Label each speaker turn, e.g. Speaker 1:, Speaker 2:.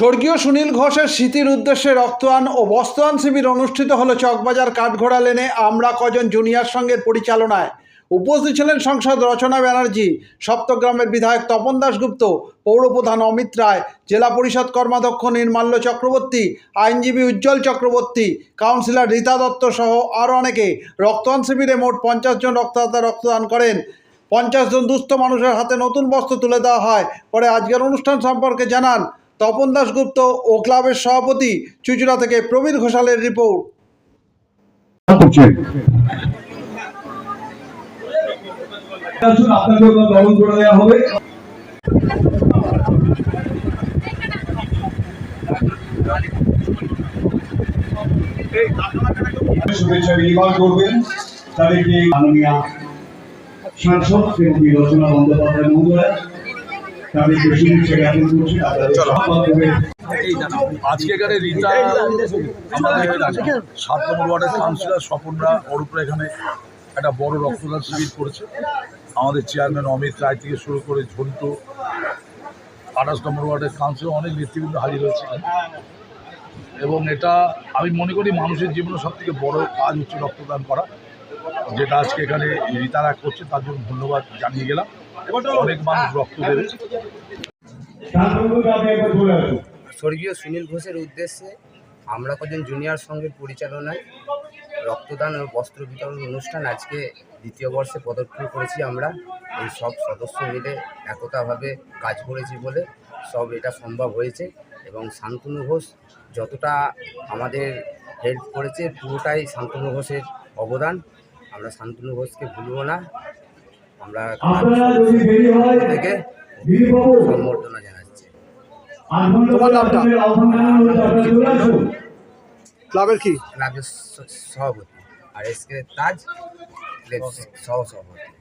Speaker 1: স্বর্গীয় সুনীল ঘোষের স্মৃতির উদ্দেশ্যে রক্তদান ও বস্ত্রদান শিবির অনুষ্ঠিত হলো চকবাজার কাঠঘোড়া লেনে আমরা কজন জুনিয়র সংঘের পরিচালনায়। উপস্থিত ছিলেন সাংসদ রচনা ব্যানার্জি, সপ্তগ্রামের বিধায়ক তপন দাশগুপ্ত পৌরপ্রধান অমিত রায়, জেলা পরিষদ কর্মাধ্যক্ষ নির্মাল্য চক্রবর্তী, আইনজীবী উজ্জ্বল চক্রবর্তী, কাউন্সিলর রীতা দত্ত সহ আরও অনেকে রক্তদান শিবিরে মোট পঞ্চাশ জন রক্তদাতা রক্তদান করেন। পঞ্চাশ জন দুস্থ মানুষের হাতে নতুন বস্ত্র তুলে দেওয়া হয়। পরে আজকের অনুষ্ঠান সম্পর্কে জানান তপন দাশগুপ্ত ও ক্লাবের সভাপতি চুচুড়া থেকে প্রবীর ঘোষালের রিপোর্ট।
Speaker 2: শুভেচ্ছা বিনিময় করবেন। তাদেরকে মাননীয় সাংসদ শ্রীমতী রচনা বন্দ্যোপাধ্যায় মহোদয়
Speaker 3: আমাদের সাত নম্বর ওয়ার্ডের স্বপনরা ওর উপরে এখানে একটা বড় রক্তদান শিবির করেছে আমাদের চেয়ারম্যান অমিত রায় থেকে শুরু করে ঝন্টু আঠাশ নম্বর ওয়ার্ডের কাউন্সিলর অনেক নেতৃবৃন্দ হাজির হয়েছে এবং এটা আমি মনে করি মানুষের জীবনে সব থেকে বড় কাজ হচ্ছে রক্তদান করা, যেটা আজকে এখানে রীতারা করছে, তার জন্য ধন্যবাদ জানিয়ে গেলাম। অনেক মানুষ রক্ত দেবে।
Speaker 2: আসুন
Speaker 4: স্বর্গীয় সুনীল ঘোষের উদ্দেশ্যে আমরা কজন জুনিয়র সংঘের পরিচালনায় রক্তদান ও বস্ত্র বিতরণ অনুষ্ঠান আজকে দ্বিতীয় বর্ষে পদক্ষেপ করেছি আমরা। এই সব সদস্য মিলে একতাভাবে কাজ করেছি বলে সব এটা সম্ভব হয়েছে এবং শান্তনু ঘোষ যতটা আমাদের হেল্প করেছে পুরোটাই শান্তনু ঘোষের অবদান। আমরা শান্তনু ঘোষকে ভুলব না। আমরা
Speaker 2: আপনারা যদি দেরি
Speaker 4: থেকে সম্বর্ধনা জানাচ্ছি।
Speaker 2: তোমার নামটা?
Speaker 1: ক্লাবের কি?
Speaker 4: ক্লাবের সভাপতি। আর এসকে তাজ সহ সভাপতি